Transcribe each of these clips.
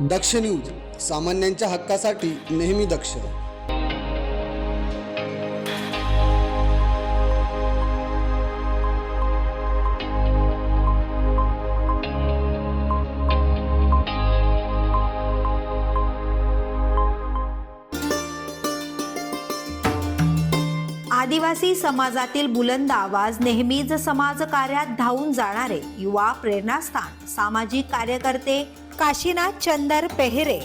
दक्ष news सामान्यांच्या हक्कासाठी नेहमी दक्ष. आदिवासी समाजातील बुलंद आवाज नेहमीच समाजकार्यात धावून जाणारे युवा प्रेरणास्थान. सामाजिक कार्यकर्ते काशीनाथ चंदर पेहरे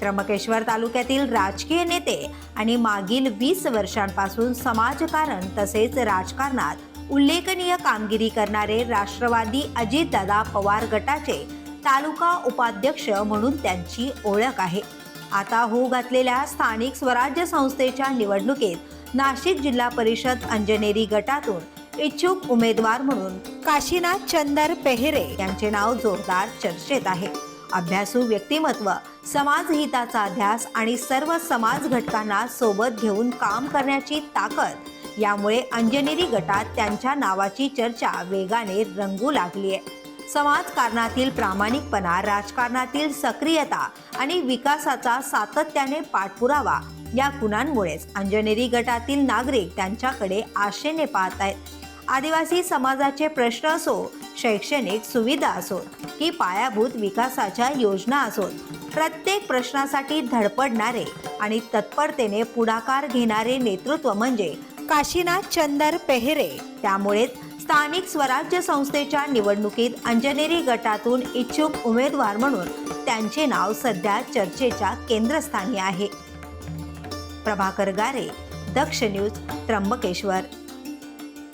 त्र्यंबकेश्वर तालुक्यातील राजकीय नेते आणि मागील वीस वर्षांपासून समाजकारण तसेच राजकारणात उल्लेखनीय कामगिरी करणारे राष्ट्रवादी अजितदादा पवार गटाचे तालुका उपाध्यक्ष म्हणून त्यांची ओळख आहे. आता होऊ घातलेल्या स्थानिक स्वराज्य संस्थेच्या निवडणुकीत नाशिक जिल्हा परिषद अंजनेरी गटातून इच्छुक उमेदवार म्हणून काशीनाथ चंदर पेहरे यांचे नाव जोरदार चर्चेत आहे. अभ्यासू व्यक्तिमत्व समाजहिताचा ध्यास आणि सर्व समाज घटकांना सोबत घेऊन काम करण्याची ताकद यामुळे अंजनेरी गटात त्यांच्या नावाची चर्चा वेगाने रंगू लागली आहे समाजकारणातील प्रामाणिकपणा राजकारणातील सक्रियता आणि विकासाचा सातत्याने पाठपुरावा या गुणांमुळेच अंजनेरी गटातील नागरिक त्यांच्याकडे आशेने पाहत आहेत आदिवासी समाजाचे प्रश्न असो शैक्षणिक सुविधा असोत की पायाभूत विकासाच्या योजना असोत प्रत्येक प्रश्नासाठी धडपडणारे आणि तत्परतेने पुढाकार घेणारे नेतृत्व म्हणजे काशीनाथ चंदर पेहरे. त्यामुळेच स्थानिक स्वराज्य संस्थेच्या निवडणुकीत अंजनेरी गटातून इच्छुक उमेदवार म्हणून त्यांचे नाव सध्या चर्चेच्या केंद्रस्थानी आहे. प्रभाकर गारे दक्ष न्यूज त्र्यंबकेश्वर.